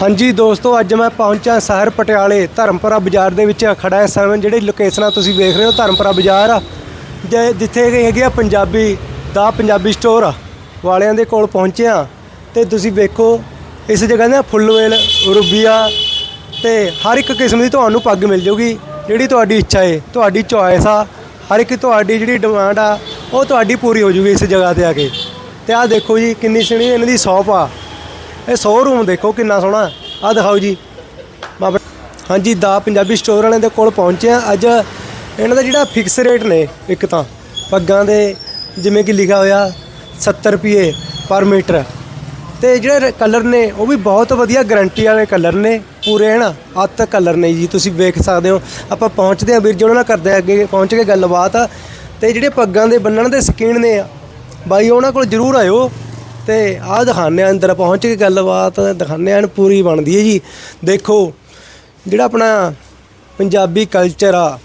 ਹਾਂਜੀ ਦੋਸਤੋ ਅੱਜ ਮੈਂ ਪਹੁੰਚਾ ਸ਼ਹਿਰ ਪਟਿਆਲੇ ਧਰਮਪੁਰਾ ਬਾਜ਼ਾਰ ਦੇ ਵਿੱਚ ਖੜਾ ਇਸ ਸਮੇਂ ਜਿਹੜੀ ਲੋਕੇਸ਼ਨਾਂ ਤੁਸੀਂ ਵੇਖ ਰਹੇ ਹੋ ਧਰਮਪੁਰਾ ਬਾਜ਼ਾਰ ਆ, ਜੇ ਜਿੱਥੇ ਕਿ ਹੈਗੀ ਆ ਪੰਜਾਬੀ ਦਾ ਪੰਜਾਬੀ ਸਟੋਰ ਵਾਲਿਆਂ ਦੇ ਕੋਲ ਪਹੁੰਚਿਆ ਤੇ ਤੁਸੀਂ ਵੇਖੋ ਇਸ ਜਗ੍ਹਾ ਦਾ ਫੁੱਲ ਵੇਲ ਰੂਬੀਆ ਤੇ ਹਰ ਇੱਕ ਕਿਸਮ ਦੀ ਤੁਹਾਨੂੰ ਪੱਗ ਮਿਲ ਜੂਗੀ ਜਿਹੜੀ ਤੁਹਾਡੀ ਇੱਛਾ ਏ ਤੁਹਾਡੀ ਚੋਇਸ ਆ ਹਰ ਇੱਕ ਤੁਹਾਡੀ ਜਿਹੜੀ ਡਿਮਾਂਡ ਆ ਉਹ ਤੁਹਾਡੀ ਪੂਰੀ ਹੋ ਜੂਗੀ ਇਸ ਜਗ੍ਹਾ ਤੇ ਆ ਕੇ। ਤੇ ਆਹ ਦੇਖੋ ਜੀ ਕਿੰਨੀ ਸੋਹਣੀ ਇਹਨਾਂ ਦੀ ਸ਼ਾਪ ਆ। ਇਹ ਸ਼ੋਰੂਮ ਦੇਖੋ ਕਿੰਨਾ ਸੋਹਣਾ ਆ ਦਿਖਾਓ ਜੀ। ਬਾਬਾ ਹਾਂਜੀ, ਦਾ ਪੰਜਾਬੀ ਸਟੋਰ ਵਾਲਿਆਂ ਦੇ ਕੋਲ ਪਹੁੰਚੇ ਆ ਅੱਜ ਇਹਨਾਂ ਦਾ ਜਿਹੜਾ ਫਿਕਸ ਰੇਟ ਨੇ ਇੱਕ ਤਾਂ, ਪੱਗਾਂ ਦੇ ਜਿਵੇਂ ਕਿ ਲਿਖਿਆ ਹੋਇਆ 70 ਰੁਪਏ ਪਰ ਮੀਟਰ। ਤੇ ਜਿਹੜੇ ਕਲਰ ਨੇ, ਉਹ ਵੀ ਬਹੁਤ ਵਧੀਆ ਗਾਰੰਟੀ ਵਾਲੇ ਕਲਰ ਨੇ। ਪੂਰੇ ਹਨ, ਅੱਤ ਕਲਰ ਨੇ ਜੀ। ਤੁਸੀਂ ਵੇਖ ਸਕਦੇ ਹੋ। ਆਪਾਂ ਪਹੁੰਚਦੇ ਆ ਵੀਰ ਜੀ, ਉਹਨਾਂ ਨਾਲ ਕਰਦੇ ਆ ਅੱਗੇ ਪਹੁੰਚ ਕੇ ਗੱਲਬਾਤ। ਤੇ ਜਿਹੜੇ ਪੱਗਾਂ ਦੇ ਬੰਨਣ ਦੇ ਸਕੀਨ ਨੇ, ਬਾਈ ਉਹਨਾਂ ਕੋਲ ਜ਼ਰੂਰ ਆਇਓ। ਤੇ ਆਹ ਦਿਖਾਉਂਦੇ ਆ ਅੰਦਰ ਪਹੁੰਚ ਕੇ ਗੱਲਬਾਤ ਦਿਖਾਉਂਦੇ ਆ ਪੂਰੀ ਬਣਦੀ ਹੈ ਜੀ। ਦੇਖੋ ਜਿਹੜਾ ਆਪਣਾ ਪੰਜਾਬੀ ਕਲਚਰ ਆ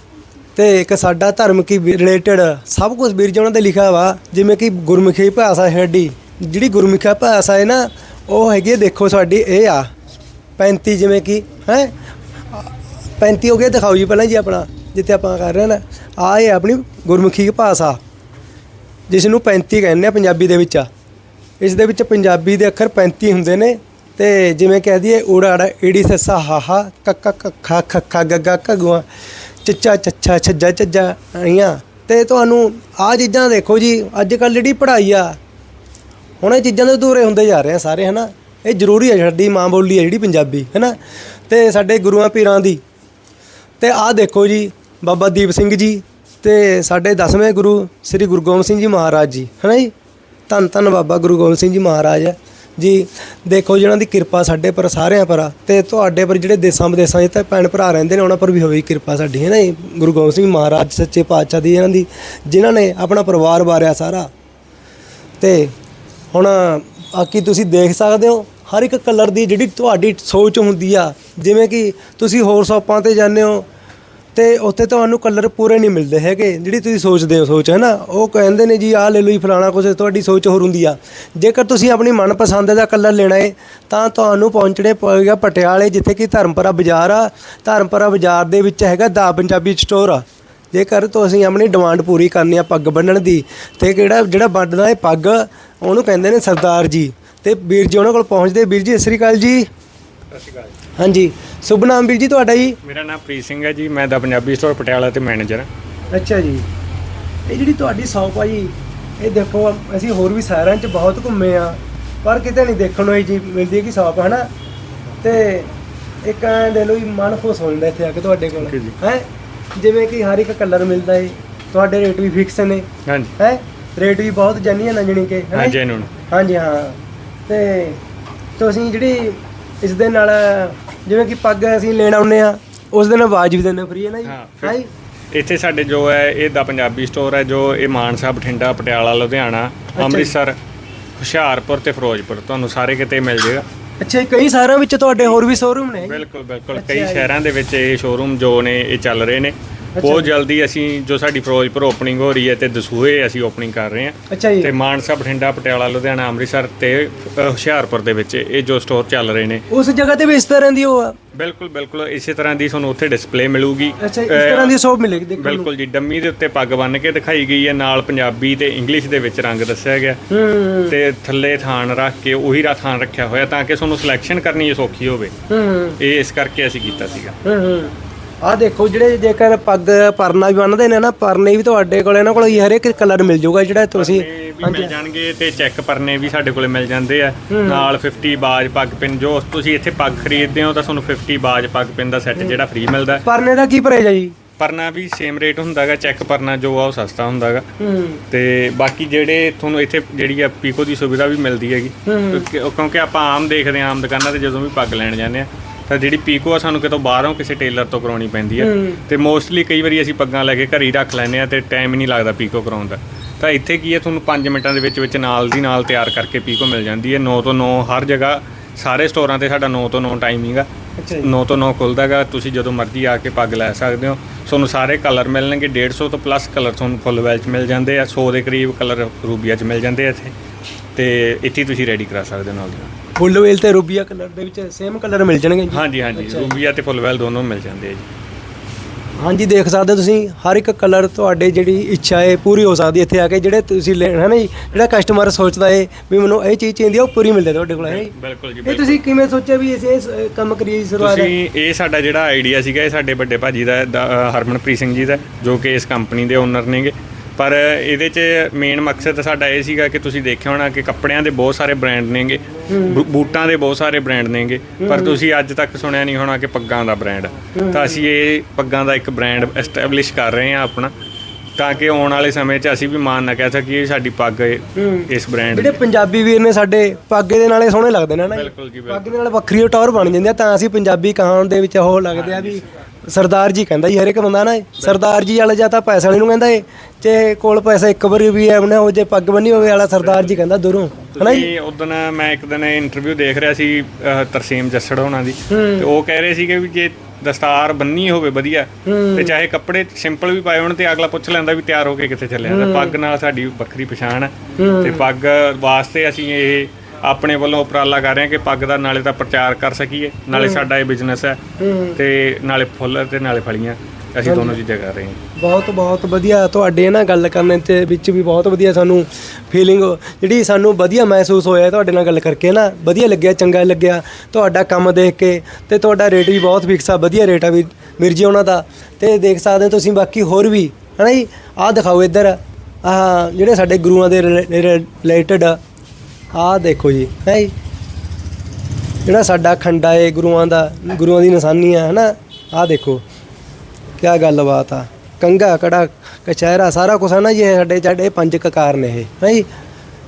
ਤੇ ਇੱਕ ਸਾਡਾ ਧਰਮ ਕੀ ਰਿਲੇਟਡ ਸਭ ਕੁਝ ਵੀਰ ਜੀ ਉਹਨਾਂ ਦੇ ਲਿਖਿਆ ਵਾ ਜਿਵੇਂ ਕਿ ਗੁਰਮੁਖੀ ਭਾਸ਼ਾ ਹੈ ਸਾਡੀ। ਜਿਹੜੀ ਗੁਰਮੁਖੀ ਭਾਸ਼ਾ ਹੈ ਨਾ ਉਹ ਹੈਗੀ ਹੈ, ਦੇਖੋ ਸਾਡੀ ਇਹ ਆ 35 ਜਿਵੇਂ ਕਿ ਹੈ? 35 ਹੋ ਗਿਆ ਦਿਖਾਓ ਜੀ ਪਹਿਲਾਂ ਜੀ ਆਪਣਾ ਜਿੱਥੇ ਆਪਾਂ ਕਰ ਰਹੇ ਹਾਂ ਨਾ। ਆ ਇਹ ਆਪਣੀ ਗੁਰਮੁਖੀ ਭਾਸ਼ਾ ਜਿਸ ਨੂੰ 35 ਕਹਿੰਦੇ ਆ ਪੰਜਾਬੀ ਦੇ ਵਿੱਚ ਇਸ ਦੇ ਵਿੱਚ ਪੰਜਾਬੀ ਦੇ ਅੱਖਰ 35 ਹੁੰਦੇ ਨੇ ਤੇ ਜਿਵੇਂ ਕਹਿ ਦਈਏ, ਊੜਾ ਆੜਾ, ਈੜੀ, ਸੱਸਾ ਹਾਹਾ ਕੱਕਾ ਕੱਖਾ ਖੱਖਾ ਗੱਗਾ ਘਗੂਆ ਚੱਚਾ, ਚੱਛਾ, ਛੱਜਾ ਛੱਜਾ ਆਈਆਂ। ਤੇ ਤੁਹਾਨੂੰ ਆ ਚੀਜ਼ਾਂ ਦੇਖੋ ਜੀ ਅੱਜ ਕੱਲ ਜਿਹੜੀ ਪੜ੍ਹਾਈ ਆ, ਹੁਣ ਇਹ ਚੀਜ਼ਾਂ ਤੋਂ ਦੂਰੇ ਹੁੰਦੇ ਜਾ ਰਹੇ ਆ ਸਾਰੇ, ਹਨਾ। ਇਹ ਜ਼ਰੂਰੀ ਹੈ ਸਾਡੀ ਮਾਂ ਬੋਲੀ ਹੈ ਜਿਹੜੀ ਪੰਜਾਬੀ, ਹਨਾ। ਤੇ ਸਾਡੇ ਗੁਰੂਆਂ ਪੀਰਾਂ ਦੀ। ਤੇ ਆਹ ਦੇਖੋ ਜੀ, ਬਾਬਾ ਦੀਪ ਸਿੰਘ ਜੀ ਤੇ ਸਾਡੇ 10ਵੇਂ ਗੁਰੂ, ਸ੍ਰੀ ਗੁਰੂ ਗੋਬਿੰਦ ਸਿੰਘ ਜੀ ਮਹਾਰਾਜ ਜੀ, ਹਨਾ ਜੀ। ਧੰਨ ਧੰਨ ਬਾਬਾ ਗੁਰੂ ਗੋਬਿੰਦ ਸਿੰਘ ਜੀ ਮਹਾਰਾਜ ਹੈ। ਜੀ, ਦੇਖੋ ਜੀ, ਉਹਨਾਂ ਦੀ ਕਿਰਪਾ ਸਾਡੇ ਪਰ, ਸਾਰਿਆਂ ਪਰ ਆ। ਤੇ ਤੁਹਾਡੇ ਪਰ ਜਿਹੜੇ ਦੇਸਾਂ ਵਿਦੇਸਾਂ 'ਚ ਤਾਂ ਭੈਣ ਭਰਾ ਰਹਿੰਦੇ ਨੇ, ਉਹਨਾਂ ਪਰ ਵੀ ਹੋਈ ਕਿਰਪਾ ਸਾਡੀ, ਹੈ ਨਾ ਜੀ? ਗੁਰੂ ਗੋਬਿੰਦ ਸਿੰਘ ਮਹਾਰਾਜ, ਸੱਚੇ ਪਾਤਸ਼ਾਹ ਦੀ, ਇਹਨਾਂ ਦੀ, ਜਿਨ੍ਹਾਂ ਨੇ ਆਪਣਾ ਪਰਿਵਾਰ ਵਾਰਿਆ ਸਾਰਾ। ਤੇ ਹੁਣ ਬਾਕੀ ਤੁਸੀਂ ਦੇਖ ਸਕਦੇ ਹੋ, ਹਰ ਇੱਕ ਕਲਰ ਦੀ ਜਿਹੜੀ ਤੁਹਾਡੀ ਸੋਚ ਹੁੰਦੀ ਆ, ਜਿਵੇਂ ਕਿ ਤੁਸੀਂ ਹੋਰ ਸ਼ਾਪਾਂ ਤੇ ਜਾਂਦੇ ਹੋ ਤੇ ਉੱਥੇ ਤੁਹਾਨੂੰ ਕਲਰ ਪੂਰੇ ਨਹੀਂ ਮਿਲਦੇ ਹੈਗੇ। ਜਿਹੜੀ ਤੁਸੀਂ ਸੋਚਦੇ ਹੋ, ਸੋਚ ਹੈ ਨਾ ਉਹ ਕਹਿੰਦੇ ਨੇ ਜੀ, ਆਹ ਲੈ ਲਓ ਜੀ, ਫਲਾਣਾ ਕੁਝ ਤੁਹਾਡੀ ਸੋਚ ਹੋਰ ਹੁੰਦੀ ਆ। ਜੇਕਰ ਤੁਸੀਂ ਆਪਣੀ ਮਨਪਸੰਦ ਦਾ ਕਲਰ ਲੈਣਾ ਹੈ ਤਾਂ ਤੁਹਾਨੂੰ ਪਹੁੰਚਣੇ ਪਵੇਗਾ ਪਟਿਆਲੇ, ਜਿੱਥੇ ਕਿ ਧਰਮਪੁਰਾ ਬਾਜ਼ਾਰ ਆ। ਧਰਮਪੁਰਾ ਬਾਜ਼ਾਰ ਦੇ ਵਿੱਚ ਹੈਗਾ ਦਾ ਪੰਜਾਬੀ ਸਟੋਰ ਆ। ਜੇਕਰ ਤੁਸੀਂ ਆਪਣੀ ਡਿਮਾਂਡ ਪੂਰੀ ਕਰਨੀ ਆ ਪੱਗ ਬੰਨਣ ਦੀ, ਤੇ ਕਿਹੜਾ, ਜਿਹੜਾ ਵੱਢਦਾ ਹੈ ਪੱਗ, ਉਹਨੂੰ ਕਹਿੰਦੇ ਨੇ ਸਰਦਾਰ ਜੀ। ਤੇ ਵੀਰ ਜੀ ਉਹਨਾਂ ਕੋਲ ਪਹੁੰਚਦੇ। ਵੀਰ ਜੀ, ਸਤਿ ਸ੍ਰੀ ਅਕਾਲ ਜੀ। ਸਤਿ ਸ਼੍ਰੀ ਅਕਾਲ ਹਾਂਜੀ। ਸ਼ੁਭ ਨਾਮ ਵੀਰ ਜੀ ਤੁਹਾਡਾ ਜੀ? ਮੇਰਾ ਨਾਮ ਪ੍ਰੀਤ ਸਿੰਘ ਹੈ ਜੀ ਮੈਂ ਦਾ ਪੰਜਾਬੀ ਸਟੋਰ ਪਟਿਆਲਾ ਤੇ ਮੈਨੇਜਰ ਹਾਂ। ਅੱਛਾ ਜੀ। ਇਹ ਜਿਹੜੀ ਤੁਹਾਡੀ ਸ਼ੌਪ ਆ ਜੀ ਇਹ ਦੇਖੋ ਅਸੀਂ ਹੋਰ ਵੀ ਸ਼ਹਿਰਾਂ 'ਚ ਬਹੁਤ ਘੁੰਮੇ ਆ ਪਰ ਕਿਤੇ ਨਹੀਂ ਦੇਖਣ ਨੂੰ ਇਹ ਜੀ ਮਿਲਦੀ ਕਿ ਸ਼ੌਪ ਹੈ ਨਾ ਤੇ ਇੱਕ ਐਂ ਦੇ ਲੋ ਮਨ ਖੁਸ਼ ਹੋ ਜਾਂਦਾ ਇੱਥੇ ਆ ਕੇ ਤੁਹਾਡੇ ਕੋਲ। Okay ਜੀ। ਹੈ? ਜਿਵੇਂ ਕਿ ਹਰ ਇੱਕ ਕਲਰ ਮਿਲਦਾ ਹੈ ਤੁਹਾਡੇ ਰੇਟ ਵੀ ਫਿਕਸ ਨੇ। ਹਾਂਜੀ। ਹੈ? ਰੇਟ ਵੀ ਬਹੁਤ ਜੈਨੂਇਨ ਆ ਜਣੀ ਕਿ ਹੈ? ਹਾਂ ਜੈਨੂਨ ਹਾਂਜੀ ਹਾਂ। ਤੇ ਤੁਸੀਂ ਜਿਹੜੀ ਇਸ ਦੇ ਨਾਲ ਜਿਵੇਂ ਕਿ ਪੱਗ ਅਸੀਂ ਲੈਣ ਆਉਂਦੇ ਆ ਉਸ ਦਿਨ ਆਵਾਜ਼ ਵੀ ਦਿੰਦੇ ਫ੍ਰੀ ਹੈ ਨਾ ਜੀ? ਹਾਂ, ਇੱਥੇ ਸਾਡੇ ਜੋ ਹੈ ਇਹ ਦਾ ਪੰਜਾਬੀ ਸਟੋਰ ਹੈ ਜੋ ਇਹ ਮਾਨਸਾ ਬਠਿੰਡਾ ਪਟਿਆਲਾ ਲੁਧਿਆਣਾ ਜੀ। ਅੰਮ੍ਰਿਤਸਰ ਹੁਸ਼ਿਆਰਪੁਰ ਤੇ ਫਿਰੋਜ਼ਪੁਰ ਤੁਹਾਨੂੰ ਸਾਰੇ ਕਿਤੇ ਮਿਲ ਜਾਏਗਾ ਅੱਛਾ ਜੀ, ਕਈ ਸ਼ਹਿਰਾਂ ਵਿੱਚ ਤੁਹਾਡੇ ਹੋਰ ਵੀ ਸ਼ੋਰੂਮ ਨੇ ਬਿਲਕੁਲ ਬਿਲਕੁਲ ਅੱਛਾ ਕਈ ਜੀ। ਸ਼ਹਿਰਾਂ ਦੇ ਵਿੱਚ ਇਹ ਸ਼ੋਰੂਮ ਜੋ ਨੇ ਇਹ ਚੱਲ ਰਹੇ ਨੇ। ਬਹੁਤ ਜਲਦੀ ਅਸੀਂ ਜੋ ਸਾਡੀ ਫਿਰੋਜ਼ਪੁਰ ਓਪਨਿੰਗ ਹੋ ਰਹੀ ਹੈ ਤੇ ਦਸੂਹੇ ਅਸੀਂ ਓਪਨਿੰਗ ਕਰ ਰਹੇ ਹਾਂ। ਅੱਛਾ ਜੀ। ਤੇ ਮਾਨਸਾ ਬਠਿੰਡਾ ਪਟਿਆਲਾ ਲੁਧਿਆਣਾ ਅੰਮ੍ਰਿਤਸਰ ਤੇ ਅ, ਹੁਸ਼ਿਆਰਪੁਰ ਦੇ ਵਿੱਚ ਇਹ ਜੋ ਸਟੋਰ ਚੱਲ ਰਹੇ ਨੇ। ਉਸ ਜਗ੍ਹਾ ਤੇ ਵੀ ਇਸ ਤਰ੍ਹਾਂ ਦੀ ਉਹ ਆ? ਬਿਲਕੁਲ ਬਿਲਕੁਲ ਇਸੇ ਤਰ੍ਹਾਂ ਦੀ ਤੁਹਾਨੂੰ ਉੱਥੇ ਡਿਸਪਲੇ ਮਿਲੂਗੀ। ਅੱਛਾ ਇਸ ਤਰ੍ਹਾਂ ਦੀ ਸ਼ੋਪ ਮਿਲੇਗੀ ਦੇਖਣ ਨੂੰ। ਬਿਲਕੁਲ ਜੀ ਡੰਮੀ ਦੇ ਉੱਤੇ ਪੱਗ ਬੰਨ੍ਹ ਕੇ ਦਿਖਾਈ ਗਈ ਹੈ ਨਾਲ ਪੰਜਾਬੀ ਤੇ ਇੰਗਲਿਸ਼ ਦੇ ਵਿੱਚ ਰੰਗ ਦੱਸਿਆ ਗਿਆ। ਹੂੰ ਤੇ ਥੱਲੇ ਥਾਨ ਰੱਖ ਕੇ ਉਹੀ ਰਾ ਥਾਨ ਰੱਖਿਆ ਹੋਇਆ ਤਾਂ ਕਿ ਤੁਹਾਨੂੰ ਸਿਲੈਕਸ਼ਨ ਕਰਨੀ ਸੌਖੀ ਹੋਵੇ। ਹੂੰ। ਇਹ ਇਸ ਕਰਕੇ ਅਸੀਂ ਕੀਤਾ ਸੀਗਾ। ਹੂੰ ਹੂੰ। ਆ ਦੇਖੋ ਜਿਹੜੇ ਜੇਕਰ ਪੱਗ ਪਰਨਾ ਵੀ ਬੰਨਦੇ ਨੇ ਨਾ ਪਰਨੇ ਵੀ ਤੁਹਾਡੇ ਕੋਲ ਇਹਨਾਂ ਕੋਲ ਹਰੇਕ ਕਲਰ ਮਿਲ ਜਾਊਗਾ ਜਿਹੜਾ ਤੁਸੀਂ ਵੀ ਮਿਲ ਜਾਣਗੇ ਤੇ ਚੈੱਕ ਪਰਨੇ ਵੀ ਸਾਡੇ ਕੋਲੇ ਮਿਲ ਜਾਂਦੇ ਆ। ਨਾਲ 50 ਬਾਜ ਪੱਗ ਪਿੰਨ ਜੋ ਤੁਸੀਂ ਇੱਥੇ ਪੱਗ ਖਰੀਦਦੇ ਹੋ ਤਾਂ ਤੁਹਾਨੂੰ 50 ਬਾਜ ਪੱਗ ਪਿੰਨ ਦਾ ਸੈੱਟ ਜਿਹੜਾ ਫ੍ਰੀ ਮਿਲਦਾ। ਹੈ। ਪਰਨੇ ਦਾ ਕੀ ਪ੍ਰਾਈਸ ਹੈ ਜੀ? ਪਰਨਾ ਵੀ ਸੇਮ ਰੇਟ ਹੁੰਦਾਗਾ ਚੈੱਕ ਪਰਨਾ ਜੋ ਆ ਉਹ ਸਸਤਾ ਹੁੰਦਾਗਾ। ਤੇ ਬਾਕੀ ਜਿਹੜੇ ਤੁਹਾਨੂੰ ਇੱਥੇ ਜਿਹੜੀ ਆ ਪੀਕੋ ਦੀ ਸੁਵਿਧਾ ਵੀ ਮਿਲਦੀ ਹੈਗੀ। ਕਿਉਂਕਿ ਕਿਉਂਕਿ ਆਪਾਂ ਆਮ ਦੇਖਦੇ ਆ ਆਮ ਦੁਕਾਨਾਂ ਤੇ ਜਦੋਂ ਵੀ ਪੱਗ ਲੈਣ ਜਾਂਦੇ ਆ। ਤਾਂ ਜਿਹੜੀ ਪੀਕੋ ਆ ਸਾਨੂੰ ਕਿਤੋਂ ਬਾਹਰੋਂ ਕਿਸੇ ਟੇਲਰ ਤੋਂ ਕਰਾਉਣੀ ਪੈਂਦੀ ਹੂੰ। ਤੇ ਮੋਸਟਲੀ ਕਈ ਵਾਰੀ ਅਸੀਂ ਪੱਗਾਂ ਲੈ ਕੇ ਘਰ ਹੀ ਰੱਖ ਲੈਂਦੇ ਆ ਤੇ ਟਾਈਮ ਹੀ ਨਹੀਂ ਲੱਗਦਾ ਪੀਕੋ ਕਰਾਉਣ ਦਾ। ਤਾਂ ਇੱਥੇ ਕੀ ਹੈ ਤੁਹਾਨੂੰ 5 ਮਿੰਟਾਂ ਦੇ ਵਿੱਚ ਵਿੱਚ ਨਾਲ ਦੀ ਨਾਲ ਤਿਆਰ ਕਰਕੇ ਪੀਕੋ ਮਿਲ ਜਾਂਦੀ ਹੈ 9 ਤੋਂ 9 ਹਰ ਜਗ੍ਹਾ ਸਾਰੇ ਸਟੋਰਾਂ ਤੇ ਸਾਡਾ 9 ਤੋਂ 9 ਟਾਈਮਿੰਗ ਆ ਅੱਛਾ ਜੀ। 9 ਤੋਂ 9 ਖੁੱਲਦਾਗਾ ਤੁਸੀਂ ਜਦੋਂ ਮਰਜ਼ੀ ਆ ਕੇ ਪੱਗ ਲੈ ਸਕਦੇ ਹੋ। ਤੁਹਾਨੂੰ ਸਾਰੇ ਕਲਰ ਮਿਲਣਗੇ 150 ਤੋਂ ਪਲੱਸ ਕਲਰ ਤੁਹਾਨੂੰ ਫੁੱਲ ਵੈਲ ਚ ਮਿਲ ਜਾਂਦੇ ਆ। 100 ਦੇ ਕਰੀਬ ਕਲਰ ਰੂਬੀਆ ਚ ਮਿਲ ਜਾਂਦੇ ਆ ਇੱਥੇ। ਤੇ ਇੱਥੇ ਤੁਸੀਂ ਰੈਡੀ ਕਰਾ ਸਕਦੇ ਹੋ ਨਾਲ ਦੀ ਨਾਲ। ਫੁੱਲ ਵੇਲ ਤੇ ਰੂਬੀਆ ਕਲਰ ਦੇ ਵਿੱਚ ਸੇਮ ਕਲਰ ਮਿਲ ਜਾਣਗੇ ਜੀ? ਹਾਂਜੀ ਹਾਂਜੀ ਰੂਬੀਆ ਤੇ ਫੁੱਲਵੈਲ ਦੋਨੋਂ ਮਿਲ ਜਾਂਦੇ ਆ ਜੀ। ਹਾਂਜੀ ਦੇਖ ਸਕਦੇ ਹੋ ਤੁਸੀਂ ਹਰ ਇੱਕ ਕਲਰ ਤੁਹਾਡੇ ਜਿਹੜੀ ਇੱਛਾ ਹੈ ਪੂਰੀ ਹੋ ਸਕਦੀ ਹੈ ਇੱਥੇ ਆ ਕੇ। ਜਿਹੜੇ ਤੁਸੀਂ ਲੈਣਾ ਨਾ ਜੀ ਜਿਹੜਾ ਕਸਟਮਰ ਸੋਚਦਾ ਹੈ ਵੀ ਮੈਨੂੰ ਇਹ ਚੀਜ਼ ਚਾਹੀਦੀ ਹੈ ਉਹ ਪੂਰੀ ਮਿਲਦੀ ਹੈ ਤੁਹਾਡੇ ਕੋਲ ਹੈ ਜੀ? ਬਿਲਕੁਲ ਜੀ ਇਹ ਤੁਸੀਂ ਕਿਵੇਂ ਸੋਚਿਆ ਵੀ ਇਸ ਇਸ ਕੰਮ ਕਰੀਏ ਜੀ ਸ਼ੁਰੂਆਤ ਤੁਸੀਂ ਇਹ ਸਾਡਾ ਜਿਹੜਾ ਆਈਡੀਆ ਸੀਗਾ ਇਹ ਸਾਡੇ ਵੱਡੇ ਭਾਜੀ ਦਾ ਦਾ, ਅ, ਹਰਮਨਪ੍ਰੀਤ ਸਿੰਘ ਜੀ ਦਾ ਜੋ ਕਿ ਇਸ ਕੰਪਨੀ ਦੇ ਓਨਰ ਨੇਗੇ। ਪਰ ਇਹਦੇ 'ਚ ਮੇਨ ਮਕਸਦ ਸਾਡਾ ਇਹ ਸੀਗਾ ਕਿ ਤੁਸੀਂ ਦੇਖਿਆ ਹੋਣਾ ਕਿ ਕੱਪੜਿਆਂ ਦੇ ਬਹੁਤ ਸਾਰੇ ਬ੍ਰਾਂਡ ਨੇਗੇ। ਬੂ- ਬੂਟਾਂ ਦੇ ਬਹੁਤ ਸਾਰੇ ਬ੍ਰਾਂਡ ਨੇਗੇ। ਪਰ ਤੁਸੀਂ ਅੱਜ ਤੱਕ ਸੁਣਿਆ ਨਹੀਂ ਹੋਣਾ ਕਿ ਪੱਗਾਂ ਦਾ ਬ੍ਰਾਂਡ ਤਾਂ ਅਸੀਂ ਇਹ ਪੱਗਾਂ ਦਾ ਇੱਕ ਬ੍ਰਾਂਡ ਐਸਟੈਬਲਿਸ਼ ਕਰ ਰਹੇ ਹਾਂ ਆਪਣਾ। ਤਾਂ ਕਿ ਆਉਣ ਵਾਲੇ ਸਮੇਂ 'ਚ ਅਸੀਂ ਵੀ ਮਾਣ ਨਾ ਕਹਿ ਸਕੀਏ ਸਾਡੀ ਪੱਗ ਇਸ ਬ੍ਰਾਂਡ ਜਿਹੜੇ ਪੰਜਾਬੀ ਵੀਰ ਨੇ ਸਾਡੇ ਪਾਗੇ ਦੇ ਨਾਲੇ ਸੋਹਣੇ ਲੱਗਦੇ ਨੇ ਨਾ। ਬਿਲਕੁਲ ਜੀ ਬਿਲਕੁਲ ਪੱਗ ਦੇ ਨਾਲ ਵੱਖਰੀ ਟੌਰ ਬਣ ਜਾਂਦੀ ਆ ਤਾਂ ਅਸੀਂ ਪੰਜਾਬੀ ਕਹਾਣ ਦੇ ਵਿੱਚ ਉਹ ਲੱਗਦੇ ਆ ਵੀ ਸਰਦਾਰ ਜੀ ਕਹਿੰਦਾ ਜੀ ਹਰ ਇੱਕ ਬੰਦਾ ਨਾ ਇਹ, ਸਰਦਾਰ ਜੀ ਵਾਲਾ ਜਾਂ ਤਾਂ ਪੈਸੇ ਵਾਲੇ ਨੂੰ ਕਹਿੰਦਾ ਏ ਜੇ ਕੋਲ ਪੈਸਾ ਇੱਕ ਵਾਰੀ ਵੀ ਹੈ ਉਹਨੇ ਉਹ ਜੇ ਪੱਗ ਬੰਨੀ ਹੋਵੇ ਵਾਲਾ ਸਰਦਾਰ ਜੀ ਕਹਿੰਦਾ ਦੂਰੋਂ ਹਨਾ ਜੀ? ਤੁਸੀਂ ਉਦੋਂ ਮੈਂ ਇੱਕ ਦਿਨ ਇੰਟਰਵਿਊ ਦੇਖ ਰਿਹਾ ਸੀ ਅਹ, ਤਰਸੇਮ ਜੱਸੜ ਹੋਣਾ ਦੀ। ਤੇ ਉਹ ਕਹਿ ਰਹੇ ਸੀਗੇ ਵੀ ਜੇ ਦਸਤਾਰ ਬੰਨੀ ਹੋਵੇ ਵਧੀਆ ਤੇ ਚਾਹੇ ਕੱਪੜੇ ਸਿੰਪਲ ਵੀ ਪਾਏ ਹੋਣ ਤੇ ਅਗਲਾ ਪੁੱਛ ਲੈਂਦਾ ਵੀ ਤਿਆਰ ਹੋ ਕੇ ਕਿੱਥੇ ਚੱਲਿਆ। ਤੇ ਪੱਗ ਨਾਲ ਸਾਡੀ ਵੱਖਰੀ ਪਛਾਣ ਹੈ। ਤੇ ਪੱਗ ਵਾਸਤੇ ਅਸੀਂ ਇਹ ਆਪਣੇ ਵੱਲੋਂ ਉਪਰਾਲਾ ਕਰ ਰਹੇ ਹਾਂ ਕਿ ਪੱਗ ਦਾ ਨਾਲੇ ਤਾਂ ਪ੍ਰਚਾਰ ਕਰ ਸਕੀਏ ਨਾਲੇ ਸਾਡਾ ਇਹ ਬਿਜ਼ਨਸ ਹੈ ਤੇ ਨਾਲੇ ਫੁੱਲ ਤੇ ਨਾਲੇ ਫਲੀਆਂ ਅਸੀਂ ਦੋਨੋਂ ਚੀਜ਼ਾਂ ਕਰ ਰਹੇ ਹਾਂ। ਬਹੁਤ ਬਹੁਤ ਵਧੀਆ ਤੁਹਾਡੇ ਨਾਲ ਗੱਲ ਕਰਨ ਦੇ ਵਿੱਚ ਵੀ ਬਹੁਤ ਵਧੀਆ ਸਾਨੂੰ ਫੀਲਿੰਗ ਜਿਹੜੀ ਸਾਨੂੰ ਵਧੀਆ ਮਹਿਸੂਸ ਹੋਇਆ ਤੁਹਾਡੇ ਨਾਲ ਗੱਲ ਕਰਕੇ ਨਾ ਵਧੀਆ ਲੱਗਿਆ ਚੰਗਾ ਲੱਗਿਆ ਤੁਹਾਡਾ ਕੰਮ ਦੇਖ ਕੇ ਤੇ ਤੁਹਾਡਾ ਰੇਟ ਵੀ ਬਹੁਤ ਫਿਕਸ ਆ ਵਧੀਆ ਰੇਟ ਆ ਵੀ ਵੀਰ ਜੀ ਉਹਨਾਂ ਦਾ ਤੇ ਦੇਖ ਸਕਦੇ ਹੋ ਤੁਸੀਂ ਬਾਕੀ ਹੋਰ ਵੀ ਹਨਾ ਜੀ? ਆਹ ਦਿਖਾਓ ਇੱਧਰ ਆਹ ਜਿਹੜੇ ਸਾਡੇ ਗੁਰੂਆਂ ਦੇ ਰਿਲੇਟਡ ਆਹ ਦੇਖੋ ਜੀ, ਹੈ ਜਿਹੜਾ ਸਾਡਾ ਖੰਡਾ ਏ, ਗੁਰੂਆਂ ਦਾ, ਗੁਰੂਆਂ ਦੀ ਨਿਸ਼ਾਨੀ ਆ ਹਨਾ? ਆਹ ਦੇਖੋ, ਕਿਆ ਗੱਲਬਾਤ ਆ। ਕੰਗਾ ਕੜਾ, ਕਚਹਿਰਾ, ਸਾਰਾ ਕੁਝ ਹੈ ਨਾ ਜੀ ਸਾਡੇ ਸਾਡੇ ਪੰਜ ਕਕਾਰ ਨੇ ਇਹ, ਹੈ ਜੀ।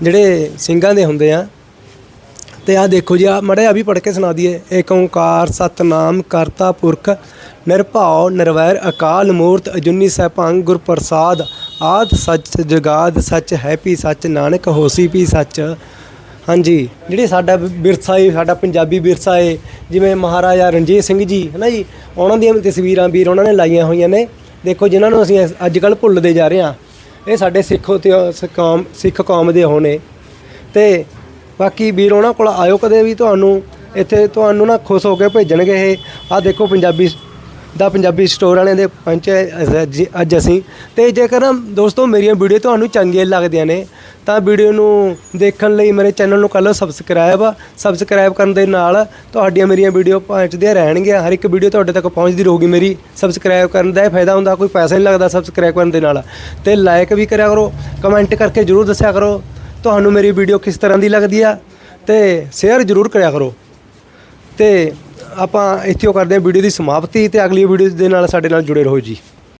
ਜਿਹੜੇ ਸਿੰਘਾਂ ਦੇ ਹੁੰਦੇ ਆ। ਤੇ ਆ ਦੇਖੋ ਜੀ, ਆ ਮੜੇ ਆ ਵੀ ਪੜ੍ਹ ਕੇ ਸੁਣਾ ਦਈਏ। ਏਕ ਓੰਕਾਰ, ਸਤਨਾਮ, ਕਰਤਾ, ਪੁਰਖ, ਨਿਰਭਉ, ਨਿਰਵੈਰ, ਅਕਾਲ, ਮੂਰਤ, ਅਜੁਨੀ ਸਹਿਭੰਗ ਗੁਰ ਪ੍ਰਸਾਦ ਆਦ, ਸੱਚ ਜਗਾਦ, ਸੱਚ ਹੈ ਪੀ, ਸੱਚ ਨਾਨਕ, ਹੋਸੀ ਪੀ, ਸੱਚ ਹਾਂਜੀ। ਜਿਹੜੀ ਸਾਡਾ ਵਿਰਸਾ ਏ, ਸਾਡਾ ਪੰਜਾਬੀ ਵਿਰਸਾ ਏ, ਜਿਵੇਂ ਮਹਾਰਾਜਾ ਰਣਜੀਤ ਸਿੰਘ ਜੀ ਹੈ ਨਾ ਜੀ? ਉਹਨਾਂ ਦੀਆਂ ਵੀ ਤਸਵੀਰਾਂ ਵੀਰ ਉਹਨਾਂ ਨੇ ਲਾਈਆਂ ਹੋਈਆਂ ਨੇ। ਦੇਖੋ, ਜਿਨ੍ਹਾਂ ਨੂੰ ਅਸੀਂ ਅੱਜ ਕੱਲ੍ਹ ਭੁੱਲਦੇ ਜਾ ਰਹੇ ਹਾਂ। ਇਹ ਸਾਡੇ ਸਿੱਖ ਇਤਿਹਾਸ ਕੌਮ, ਸਿੱਖ ਕੌਮ ਦੇ ਹੋਣੇ। ਤੇ ਬਾਕੀ ਵੀਰ ਉਹਨਾਂ ਕੋਲ ਆਇਓ ਕਦੇ ਵੀ ਤੁਹਾਨੂੰ। ਇੱਥੇ ਤੁਹਾਨੂੰ ਨਾ ਖੁਸ਼ ਹੋ ਕੇ ਭੇਜਣਗੇ ਇਹ। ਆਹ ਦੇਖੋ, ਪੰਜਾਬੀ ਦਾ ਪੰਜਾਬੀ ਸਟੋਰ ਵਾਲਿਆਂ ਦੇ ਪਹੁੰਚੇ ਅੱਜ- ਅੱਜ ਅਸੀਂ। ਤੇ ਜੇਕਰ ਦੋਸਤੋ, ਮੇਰੀਆਂ ਵੀਡੀਓ ਤੁਹਾਨੂੰ ਚੰਗੀਆਂ ਲੱਗਦੀਆਂ ਨੇ, ਤਾਂ ਵੀਡੀਓ ਨੂੰ ਦੇਖਣ ਲਈ ਮੇਰੇ ਚੈਨਲ ਨੂੰ ਕਰ ਲਓ ਸਬਸਕ੍ਰਾਈਬ ਸਬਸਕ੍ਰਾਈਬ ਕਰਨ ਦੇ ਨਾਲ ਤੁਹਾਡੀਆਂ ਮੇਰੀਆਂ ਵੀਡੀਓ ਪਹੁੰਚਦੀਆਂ ਰਹਿਣਗੀਆਂ। ਹਰ ਇੱਕ ਵੀਡੀਓ ਤੁਹਾਡੇ ਤੱਕ ਪਹੁੰਚਦੀ ਰਹੂਗੀ ਮੇਰੀ। ਸਬਸਕ੍ਰਾਈਬ ਕਰਨ ਦਾ ਇਹ ਫਾਇਦਾ ਹੁੰਦਾ, ਕੋਈ ਪੈਸਾ ਨਹੀਂ ਲੱਗਦਾ ਸਬਸਕ੍ਰਾਈਬ ਕਰਨ ਦੇ ਨਾਲ। ਤੇ ਲਾਈਕ ਵੀ ਕਰਿਆ ਕਰੋ ਕਮੈਂਟ ਕਰਕੇ ਜਰੂਰ ਦੱਸਿਆ ਕਰੋ, ਤੁਹਾਨੂੰ ਮੇਰੀ ਵੀਡੀਓ ਕਿਸ ਤਰ੍ਹਾਂ ਦੀ ਲੱਗਦੀ ਆ। ਤੇ ਸ਼ੇਅਰ ਜਰੂਰ ਕਰਿਆ ਕਰੋ। ਤੇ ਆਪਾਂ ਇੱਥੇ ਉਹ ਕਰਦੇ ਹਾਂ ਵੀਡੀਓ ਦੀ ਸਮਾਪਤੀ ਤੇ ਅਗਲੀ ਵੀਡੀਓ ਦੇ ਨਾਲ ਸਾਡੇ ਨਾਲ ਜੁੜੇ ਰਹੋ ਜੀ।